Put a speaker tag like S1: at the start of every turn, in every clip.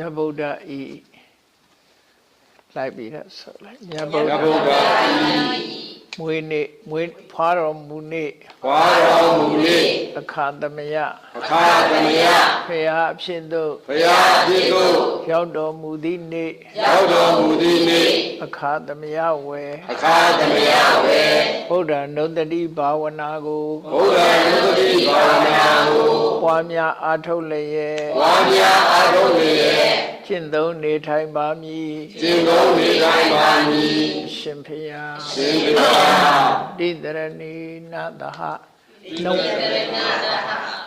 S1: မြတ်ဗုဒ္ဓဤလိုက်ပြီးတော့ဆိုလိုက်မြတ်ဗုဒ္မြဓ
S2: တ်ဗုဒ္ဓဤ
S1: မွေးနေ့မွေးဖွားတော်မူနေ့
S2: ဝါတော်မူနေ့
S1: အခါသမယ
S2: အခါသမယ
S1: ဖရာအဖြစ်သို့
S2: ဘုရားအဖြစ်သို့
S1: ရောက်တော်မူသည့်နေ့
S2: ရောက်တော်မူသည့်နေ့
S1: အခါသမယဝေ
S2: အခါသမယဝေ
S1: ဗုဒ္ဓနုတ္တိဘာဝနာကို
S2: ဘုရားနုတ္တိဘာဝနာကို
S1: ပွားများအားထုတ်လျက်
S2: ဝါများအားထုတ်လျက်
S1: ကျင့်သုံးနေထိုင်ပါမည်
S2: ကျင့်သုံးနေတိုင်းပါမည်
S1: ရှင်ဖရာ
S2: ရှင်ဘုရား
S1: တိတရဏီနာတဟနဝ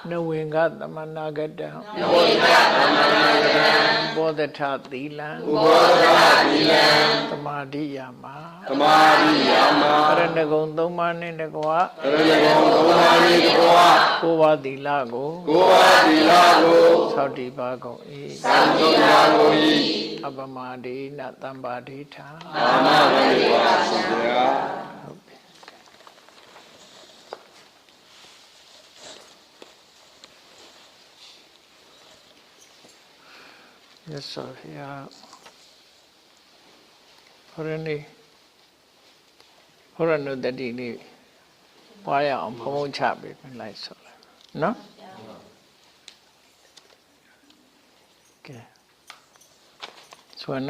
S1: နဝင်္ဂသမနာဂတံနဝင်္ဂသမနာဂတံဘောဓထသီလံ
S2: ဥဘောဓရာတိလံ
S1: သမာဓိယာမ
S2: သမာဓိယာမ
S1: အရဏဂုံသုံးပါးနှင့်တကွာ
S2: ကရဏဂုံသုံးပါးဤတကွာ
S1: ကိုးပါးသီလကို
S2: ကိုယ်ဝါသီလကို
S1: သောက်တည်ပါကုန်၏
S2: သံဃာကိုဤ
S1: အပမဒိနတမ္ပါဒိထာ
S2: အာမဝေဝါရှင်ဘုရား
S1: မြတ်စွာဘုရားဟောရနေဟောရနုတတိလေးပွားရအောင်ဖုံဖုံချပေးပြန်လိုက်ဆိုလိုက်နော်ကဲ ဆိုန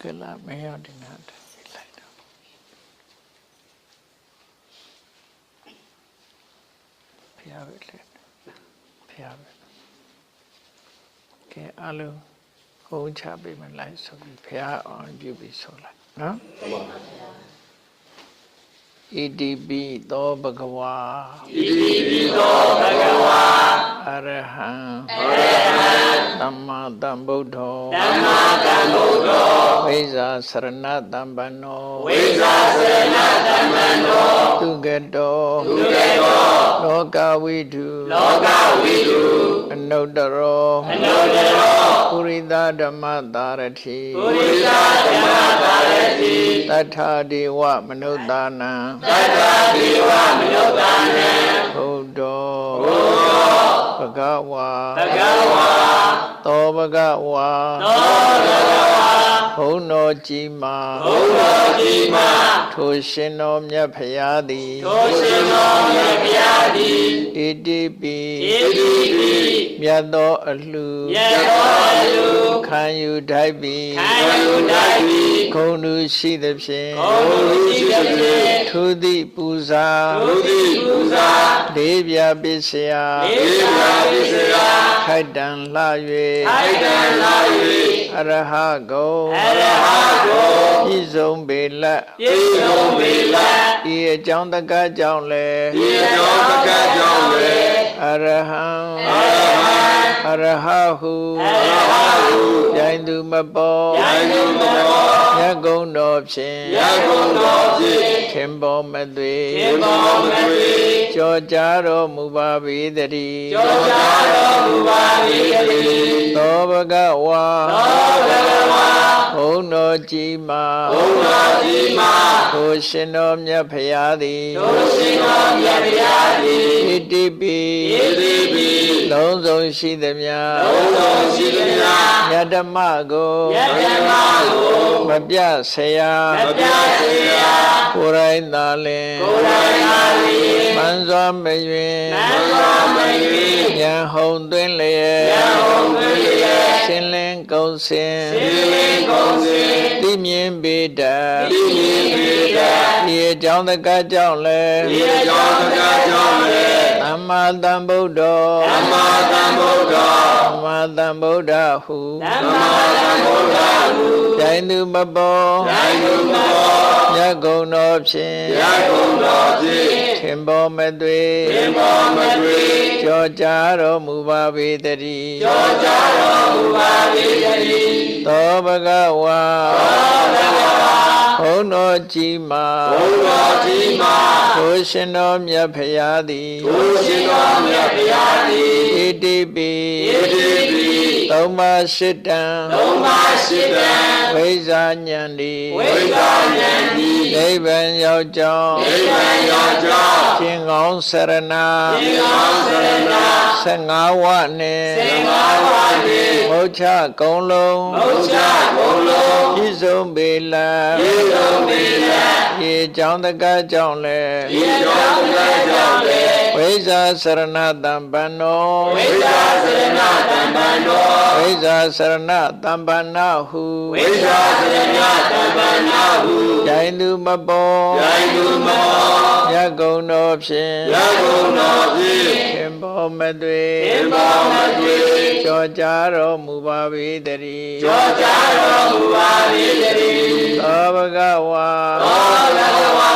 S1: ကလာမယောဒီနာတလိုက်တော့ဖျားပဲလေဖျားပဲကဲအလုံးဟုံးချပေးမလိုက်ဆိုပြီးဖះအောင်ပြုပြီးဆိုလိုက်နော်ဣတိပိသောဘဂဝါ
S2: ဣတိပိသောဘဂဝါ
S1: အရဟံ
S2: အရဟံ
S1: သမ္မာသမ္ဗုဒ္ဓော
S2: သမ္မာသမ္ဗုဒ္ဓော
S1: ဝိဇာစရဏတမ္ပန္နော
S2: ဝိဇာစေနသမ္မန္တော
S1: သူကတော
S2: သူကေတော
S1: လောကဝိတု
S2: လောကဝိတု
S1: အနုတ္တရော
S2: အနုတ္တရော
S1: ပုရိသဓမ္မတာရတိ
S2: ပုရိသဓမ္မပါရတိ
S1: တထာဒေဝမနုဿာနံ
S2: သတ္တဒေဝမနုဿာနံ
S1: ဘုဒ္ဓော
S2: ဘုရော
S1: ဘဂဝါ
S2: တကဝါ
S1: သောဘဂဝါ
S2: သောဘဂဝါ
S1: ဘုံတော်ကြီးမာ
S2: ဘုရောကြီးမာ
S1: ထိုရှင်တော်မြတ်ဖရာသည်
S2: သောရှင်တော်မြတ်ဗျာတိ
S1: ဣတိပိ
S2: ဣတိပိ
S1: မြတ်သောအလှ
S2: ယသောလူ
S1: ခံယူထိုက်ပြီး
S2: ခံယူနိုင်ပြီ
S1: ဂုံလူရှိသဖြင့်
S2: ဘုလူရှိသဖြင့်
S1: ထိုသည့်ပူဇာ
S2: ဘုတိပူဇာ
S1: လေးပြပစ္စယ
S2: ဧရာပိစရာ
S1: ခိုက်တံလှ၍
S2: အိုက်တံလာ၍
S1: အရဟဂုံ
S2: အရဟကို
S1: ပြည့်စုံပေလတ်
S2: ပြည့်စုံပေလတ်
S1: ဤအကြောင်းတကားကြောင့်လေ
S2: ဒီတော်တကကြောင့်လေ
S1: အရဟံ
S2: အရဟံ
S1: အရဟဟု
S2: အရဟဟု
S1: ပြိုင်သူမပေါ်
S2: ယံယုမတော်
S1: မြတ်ကုံတော်ဖြင့်
S2: ယကုံတော်ဖြင့်
S1: ခင်ပေါ်မသွေေ
S2: ဘောမသွေ
S1: ကြောကြားတော်မူပါပေတည်း
S2: ကြောကြားတော်မူပါ၏တည်း
S1: သောဘဂဝါ
S2: သောဘဂဝါ
S1: ဘုံတော်ကြီးမာ
S2: ဘုရားကြီးမာ
S1: ကိုရှင်တော်မြတ်ဖရာသည်
S2: တို့ရှင်တော်မြတ်ဗျာတိ
S1: ဣတိပိ
S2: ဣတိပိ
S1: လုံးစုံရှိသမျှ
S2: ဘုတော်ရှိသမျှ
S1: မြတ်ဓမ္မကို
S2: ယတမကို
S1: မပြဆရာ
S2: မပြစေရာ
S1: ကိုယ်တိုင်သာလင်
S2: ကိုယ်တိုင်အားဖြင့်
S1: မှန်စွာမယွင်
S2: နတ်စွာမ၍
S1: ဉာဏ်ဟုံသွင်းလျက်
S2: ယံဟုံသွေလျက်
S1: ရှင်လင်းကုံစင်
S2: သီလင်ကုန်စေ
S1: သိမြင်ပေတတ်
S2: ဤမြင်ပေတတ်
S1: ဒီအကြောင်းတကားကြောင့်လဲ
S2: ဤအကြောင်းတကားကြောင့်လေ
S1: သ မ္မာသမ္ဗုဒ္ဓော
S2: သမ္မာသမ္ဗုဒ္ဓ
S1: သမ္မာသမ္ဗုဒ္ဓဟု
S2: သမ္မာသမ္ဗုဒ္ဓဟု
S1: ပြိုင်သူမပေါ်
S2: ယံယုမတော်
S1: မြတ်ကုံတော်ဖြင့်
S2: ယကုံတော်ဖြင့်
S1: ခင်ပေါ်မသွေ
S2: သင်္ဘောမတွေ့
S1: ကြောကြားတော်မူပါပေတည်း
S2: ကြောကြားတော်မူပါ၏တည်း
S1: သောဘဂဝါ
S2: သောဘဂဝါ
S1: ဘုံတော်ကြီးမာ
S2: ဘုရားကြီးမာ
S1: ကိုရှင်တော်မြတ်ဖရာသည်
S2: ဘုရှင်တော်မြတ်ဗျာတိ
S1: ဣတိပိ
S2: ဣတိပိ
S1: သုံးပါးရှိတံ
S2: သုံးပါးရှိတံ
S1: ဝိဇာဉဏ်ဒီ
S2: ဝိဇာဉာဏ်ဒီ
S1: နိဗ္ဗာန်ရောက်ကြောင်း
S2: နိဗ္ဗာန်ရောက်ကြောင်း
S1: ရှင်ကောင်းစရဏ
S2: သင်္ဃောသရဏ
S1: 15ဝနှင့်
S2: သင်္ဃာဝတိ
S1: မုတ်ချကုံလုံး
S2: မုတ်ချဘုံလုံး
S1: ပြည့်စုံပေလံ
S2: ယေတုံမေလံ
S1: ရေကြောင်းတကကြောင့်လည်း
S2: ဒီကြောင့်တည်းကြောင့်လေ
S1: ဝိဇာစရဏတံပန္နော
S2: ဝိဇာသရဏတမ္ပန္နော
S1: ဝိ ဇာစရဏတံပန္နဟု
S2: ဝိဇာသရဏတမ္ပန္နောဟု
S1: ဂျိုင်သူမပေါ်
S2: ယိုင်သူမော
S1: ရကုံတော်ဖြင့်
S2: ရကုံတော်ဖြင့်
S1: ခင်ပေါ်မသွေ
S2: သင်္ဘောမတွေ့
S1: ကြောကြားတော်မူပါပေတည်း
S2: ကြောကြားတော်မူပါ၏တည်း
S1: သောဘဂဝါ
S2: သောဘဂဝါ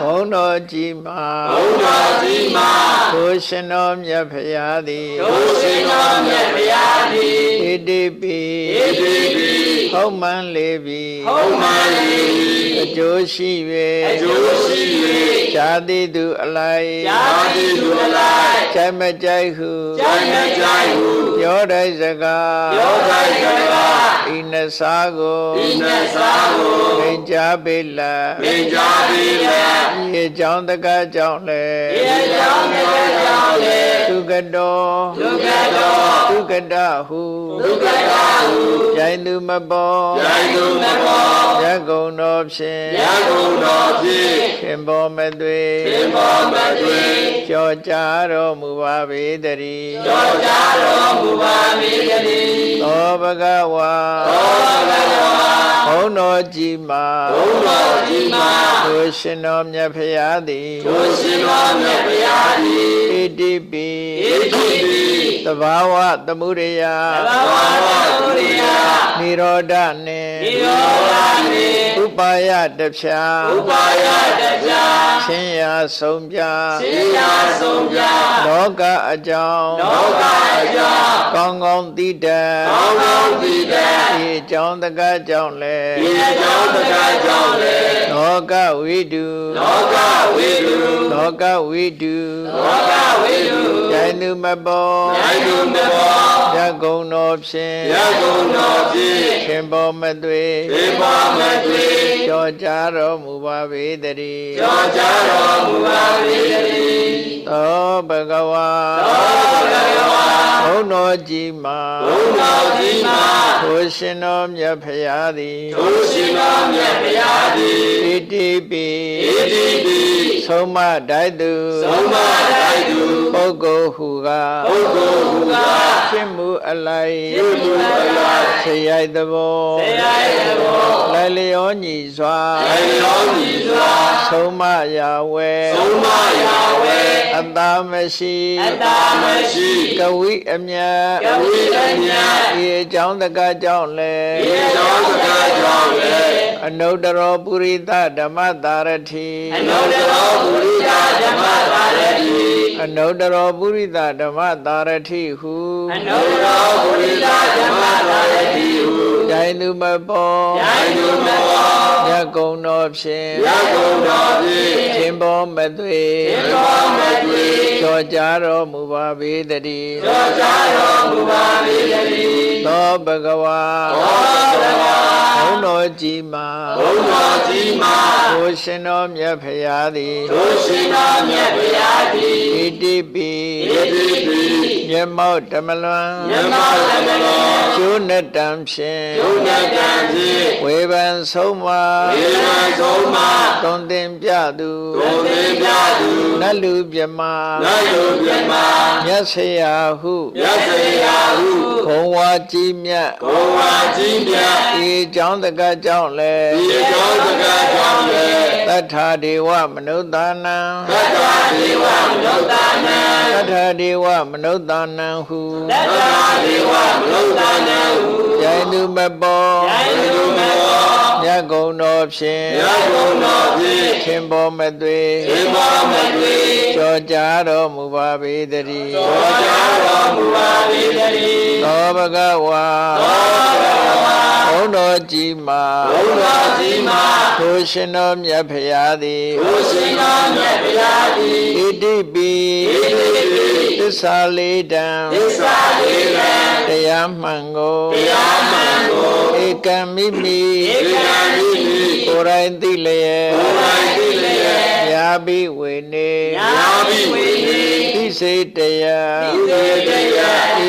S1: ဘုန်းတော်ကြီးမှာ
S2: ဘုရားကြီးမှာ
S1: ကိုရှင်တော်မြတ်ဖရာသည်
S2: ဒုစင်တော်မြတ်ဗျာတိ
S1: ဣတိပိ
S2: ဣတိပိ
S1: ဟုတ်မှန်လေပြီ
S2: ဟုတ်မှန်၏
S1: အကျိုးရှိ၍
S2: အကျိုးရှိ၍
S1: ဇာတိသူအလိုက်
S2: ယာတိသူအလိုက်
S1: ကြိုက်မကြိုက်ဟု
S2: ကျမ်းမကြိုက်ဟု
S1: ပြောတဲ့စကား
S2: ယောဂိုက်ကက
S1: ဤနစာကို
S2: ဒီနတ်စာကို
S1: သင်ကြားပေလ
S2: မင်္ဂလာပိလံ
S1: ဒီကြောင့်တကကြောင့်လေ
S2: ယေကြောင့်တကကြောင့်လေ
S1: သူကတော်
S2: ဒုက္ခတော်
S1: သူကတဟု
S2: ဒုက္ခတာဟု
S1: ကြိုင်သူမပေါ်
S2: ယိုင်သူမတော်
S1: ရကုံတော်ဖြင့်
S2: ရကုံတော်ဖြင့်
S1: ခင်ပေါ်မသွေ
S2: သင်္ဘောမတွေ့
S1: ကြောကြားတော်မူပါပေတည်း
S2: ကြောကြားတော်မူပါမည်တည်း
S1: သောဘဂဝါ
S2: သောဘဂဝါ
S1: ဘုန်းတော်ကြီးမှာ
S2: ဘုရားကြီးမှာ
S1: ကို ရှင်တော်မြတ်ဖရာသည်
S2: ဒုရှင်တော်မြတ်ဗျာတိ
S1: ဣတိပိ
S2: ဣတိပိ
S1: သဘာဝသမှုရိယ
S2: သဘာဝသုရိယ
S1: နိရောဓနှင့်
S2: နိရောဓနိ
S1: ဥပါယတဖြာ
S2: ဥပါယတပြာ
S1: ချင်းရာဆုံးပြ
S2: စေယာဆုံးပြ
S1: လောကအကြောင်း
S2: လောကအကြောင်း
S1: ကောင်းကောင်းသိတတ်
S2: ကောင်းကောင်းသိတဲ့
S1: ဒီအကြောင်းတကားကြောင့်လေ
S2: ဒီအကြောင်းတရားကြောင့်လေ
S1: လောကဝိတု
S2: လောကဝိတု
S1: လောကဝိတု
S2: လောကဝိတု
S1: ဉာဏ်သူမပေါ်
S2: ယိုင်သူမဘော
S1: ရကုံတော်ဖြင့်
S2: ရကုံတော်ဖြင့်
S1: ခင်ပေါ်မသွေ
S2: ဒီပါမတွေ့
S1: ကြောကြားတော်မူပါပေတည်း
S2: ကြောကြားတော်မူပါ၏တည်း
S1: သောဘဂဝါ
S2: သောဘဂဝါ
S1: ဘုန်းတော်ကြီးမှာ
S2: ဘုရားကြီးမှာ
S1: ကိုရှင်တော်မြတ်ဖရာသည်
S2: ဒုရှင်တော်မြတ်ဗျာတိ
S1: ဣတိပိ
S2: ဣတိပိ
S1: ဆုံးမတိုက်သူ
S2: သုံးမတိုက်သူ
S1: ပုဂ္ဂိုလ်ဟုက
S2: ပုဂ္ဂိုလ်ဟူကား
S1: ဖြစ်မှုအလိုက်
S2: ပြုမှုအလိုက်
S1: ဆရိုက်သဘော
S2: တရားရဲ့ဘော
S1: လိုက်လျောညီစွာ
S2: အယောညီစွာ
S1: ဆုံးမရာဝဲ
S2: သုံးမရာဝဲ
S1: အတာမရှိ
S2: အတ္တမရှိ
S1: ကဝိအမြတ်
S2: ကဝိအမြတ်
S1: ဒီအကြောင်းတကားကြောင့်လေ
S2: ဒီကြောင့်စကားကြောင့်လေ
S1: အနုတ္တရောပုရိသဓမ္မတာရတိ
S2: အနုတ္တရောပုရိသဓမ္မသာရတိ
S1: အနုတ္တရောပုရိသဓမ္မတာရတိဟု
S2: အနုတ္တရောပုရိသဓမ္မသာရတိ ဟု
S1: ဉာဏ်သူမပေါ်
S2: ယိုင်သူမော
S1: ရကုံတော်ဖြင့်
S2: ရကုံတော်ဖြင့်
S1: ရှင်ဘောမသွေ
S2: သင်္ဘောမတွေ့
S1: ကြောကြားတော်မူပါပေတည်း
S2: ကြောကြားတော်မူပါ၏တည်း
S1: သောဘဂဝါ
S2: သောဘဂဝါ
S1: ဘုန်းတော်ကြီးမှာ
S2: ဘုရားကြီးမှာ
S1: ကိုရှင်တော်မြတ်ဖရာသည်
S2: ဒုရှင်တော်မြတ်ဗျာတိ
S1: ဣတိပိ
S2: ဣတိပိ
S1: မျက်မှောက်ဓမ္မလွန်
S2: မြတ်မောသမလော
S1: ကျိုးနဲ့တံဖြင့်
S2: ဒုညတံဖြင့်
S1: ဝေဘံဆုံးမေ
S2: ဝံဆုံးမ
S1: သွန်သင်ပြသူ
S2: ဒုသင်ပြသူ
S1: နတ်လူမြမ
S2: နတ်လူမြတ်မာ
S1: မြတ်ဆေယဟု
S2: မြတ်စေရာဟု
S1: ဘုံဝါကြီးမြတ်
S2: ဘုံဝါကြီးမြတ်
S1: ဒီကြောင့်တကကြောင့်လေ
S2: ဒီအကြောင်းစကားကြောင့်လေ
S1: တထာဒေဝမနုဿာနံ
S2: သတ္တဒေဝမနုဿာနံ
S1: တထာဒေဝမနုဿာနံဟု
S2: သတ္တဒေဝမနုဿာနံဟု
S1: ယိုင်သူမပေါ်
S2: ယိုင်သူမော
S1: မြတ်ကုံတော်ဖြင့်
S2: ရကုံတော်ဖြင့်
S1: ခင်ပေါ်မသွေ
S2: ဒီမောမတွေ့
S1: ကြောကြားတော်မူပါပေတည်း
S2: သောကြားတော်မူပါ၏တည်း
S1: သောဘဂဝါ
S2: သောဘဂဝါ
S1: ဘုန်းတော်ကြီးမှာ
S2: ဘုရားကြီးမှာ
S1: ကိုရှင်တော်မြတ်ဖရာသည်
S2: ဘုရှင်တော်မြတ်ဗျာတိ
S1: ဣတိပိ
S2: ဣတိပိ
S1: သစ္စာလေးတံ
S2: သစ္စာလေးလံ
S1: တရားမှန်ကို
S2: တရားမှန်ကို
S1: ဧကံမိမိ
S2: ဧကံမိမိ
S1: ကိုယ်တိုင်သိလျက်
S2: ကိုယ်တိုင်သိလျက်
S1: ညာပိဝေနေ
S2: ညာပိဝေနေ
S1: သိစေတယ
S2: သိစေတယ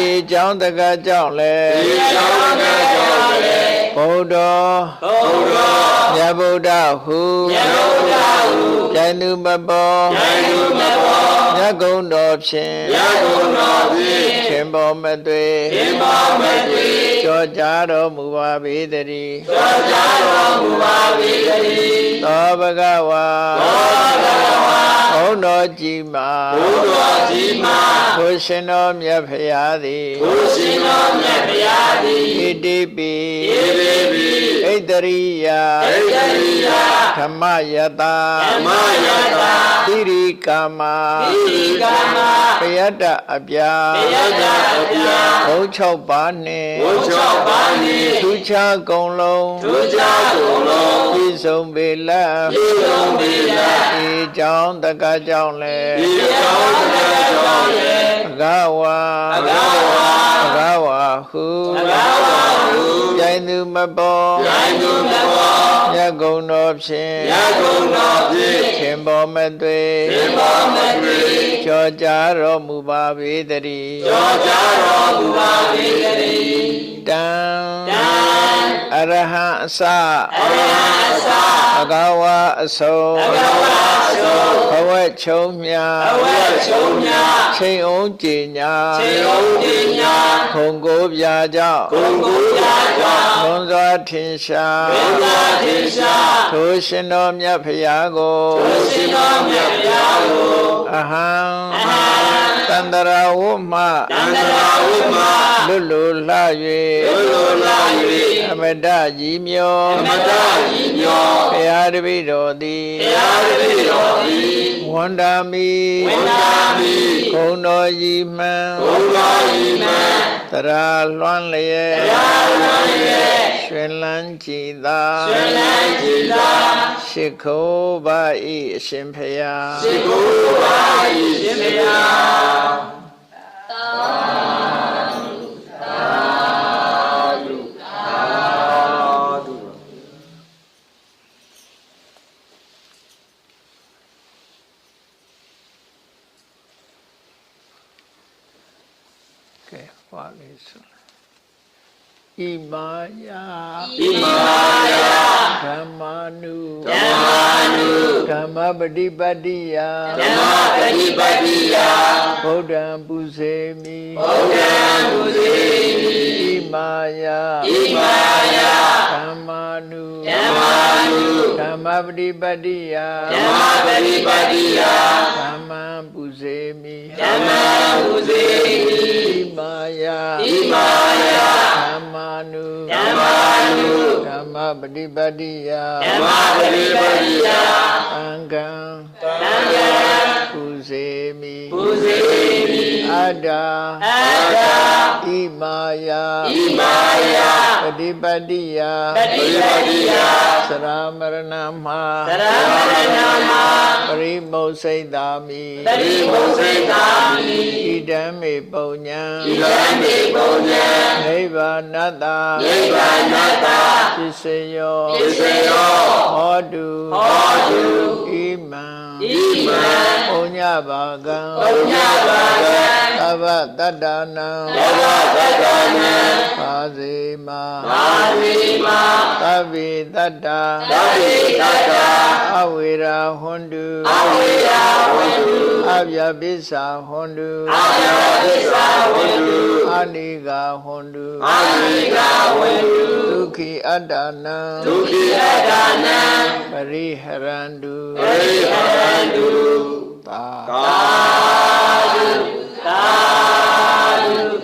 S1: ဤကြောင့်တကားကြောင့်လဲ
S2: ဒီကြောင့်ကကြောင့်လေ
S1: ဘုဒ္ဓ
S2: ဘုရား
S1: မြတ်ဗုဒ္ဓဟု
S2: မြတ်ဗုဒ္ဓဟု
S1: ဉာဏ်သူမပေါ်
S2: ဉာဏ်သူမပေါ်
S1: မြတ်ကုံတော်ဖြင့်
S2: ရကုန်တော်ဖြင့်
S1: ရှင်ဘောမသွေ
S2: သင်္ဘောမသွေ
S1: ကြောကြားတော်မူပါပေတည်း
S2: သောကြတော်မူပါ၏တည်း
S1: သောဘဂဝါ
S2: သောဘဂဝါ
S1: ဘုန်းတော်ကြီးမှာ
S2: ဘုရားကြီးမှာ
S1: ဘုရှင်တော်မြတ်ဖရာသည်
S2: ဘုရှင်တော်မြတ်ဗျာသည်
S1: ဣတိပိ
S2: ဧဘေဘိ
S1: ဣ တရိယ
S2: ဣတရိယ
S1: ဓမ္မယတာ
S2: ဓမ္မယတာ
S1: သီရိကာမ
S2: ဣတိကမ
S1: ပယတ္တအပြာ
S2: တေယတာအပြာ
S1: ဘုံ6ပါးနှင့်
S2: ဘု၆ပါးနှင့်
S1: သူချကုံလုံး
S2: သူကြကုန်လုံး
S1: ပြည့်စုံပေလတ်
S2: ပြေလုံးပေလ
S1: ဒီကြောင့်တက္ကကြောင့်လဲ
S2: ဒီကြောင့်တကကြောင့်လေ
S1: ဘဂဝါ
S2: အဂဝါ
S1: ဘဂဝါဟု
S2: အဂဝါဟု
S1: ပြိုင်သူမပေါ်
S2: ယိုင်သူမဘော
S1: မြတ်ကုံတော် ဖြင့်
S2: ရကုန်တော်ဖြင့်
S1: ရှင်ဘောမသွေ
S2: သင်္ဘောမသွေ
S1: ကြောကြားတော်မူပါပေတည်း
S2: ကြောကြတော်မူပါ၏တည်း
S1: တံ
S2: တံ
S1: အရဟံအစ
S2: အရဟံအစ
S1: ဘဂဝါအစုံ
S2: အဂဝါသော
S1: ဘဝချုံမြာ
S2: အဝဲချုံညာ
S1: ချိန်အောင်ကြည်ညာ
S2: ခြေလုံးပညာ
S1: ခုံကိုပြာကြောင့်
S2: ဂုံကိုရာကြောင့်
S1: လွန် စွာထင်ရှား
S2: ဘုရားထေရှား
S1: ထိုရှင်တော်မြတ်ဖရာကို
S2: ဘုရှင်တော်မြတ်ဗျာကို
S1: အဟံ
S2: အဟံ
S1: တန္တရာဝမ
S2: တန္တရာဝိမာ
S1: လွတ်လွတ်လှ
S2: ဘု၍လိုလာ
S1: အမတကြီးမျော၍
S2: မတကြီးညော
S1: ဘုရားတပည့်တော်သည်
S2: တရားတည်းတော်သည်
S1: ဝန္တာမိ
S2: ဝိနာမိ
S1: ဂုံတော်ကြီးမှန်
S2: ဘုရားဤမံ
S1: တရာလွှမ်းလျက်
S2: တရားဝံရဲ့
S1: ရွှင်လန်းကြ ည်သာ
S2: ရှင်လန်းကြည်သာ
S1: ရှိခိုးပါ၏အရှင်ဖရာ
S2: ရှိခိုးပါ၏ရှင်ဗျာ
S1: ကဲဟောလေးဆို ဣမာယ
S2: ဣမာယ
S1: ဓမ္မာနု
S2: ဓမ္မာနု
S1: ဓမ္မပฏิပတ်တိယ
S2: ဓမ္မပฏิပတိယ
S1: ဗုဒ္ဓံပုစေမိ
S2: ဘုရားမူစေမိ
S1: ဣမာယ
S2: ဣမာယ
S1: ဓမ္မာနု
S2: ဓမ္မာနု
S1: ဓမ္မပฏิပတ်တိယ
S2: ဓမ္မပฏิပတိယ
S1: ဓမ္မံပုစေမိ
S2: ဓမ္မမူစေမိ
S1: ဣမာယ
S2: ဣမာယ
S1: ဓမ္မာနု
S2: ဓမ္ မာနု
S1: ဓမ္မပฏิပတ်တိယ
S2: ဓမ္မပฏิပတိယ
S1: အံကံ
S2: သံဃာ
S1: ပုစေမိ
S2: ပူစေမိ
S1: အတ္တာ
S2: အတ္တ
S1: ဣမာယ
S2: ဣမာယ
S1: ပฏิပတ်တိယ
S2: ပฏิပတိယ
S1: သရမရဏမ
S2: သရမရဏမ
S1: ပရိမုစိတ်တာမိ
S2: တတိဘုစေတာမိ
S1: ဣဒံမေပုံညံ
S2: ဣဒံမေပုံညံ
S1: နိဗ္ဗာနတ္တ
S2: နိဗ္ဗာနတ္တ
S1: ပစ္စယော
S2: ပစ္စယော
S1: ဟောတု
S2: ဟောတု
S1: ဣမံ
S2: ဣမံ
S1: ပုံညဘာကံ
S2: ပုညပါကံ
S1: သဗ္ဗတတ္တနံ
S2: သဗ္ဗတတ္တနံ
S1: ပါစေမာ
S2: ပါတိမာ
S1: သဗ္ဗေတတ္တာ
S2: သဗ္ဗေတတ္တ
S1: အဝေရာဟွန်တု
S2: အဝိယဝတ္တု
S1: အဗျာပိစ္ဆာဟွန်တု
S2: အာယသစ္စာဝတ္တု
S1: အာနိဂါဟွန်တု
S2: အာမိကဝတ္တု
S1: ဒု က္ခိအတ္တနံ
S2: ဒုက္ခိအတ္တနံ
S1: ပရိဟရန္တု
S2: ပရိဟရန္တုသာသာသာ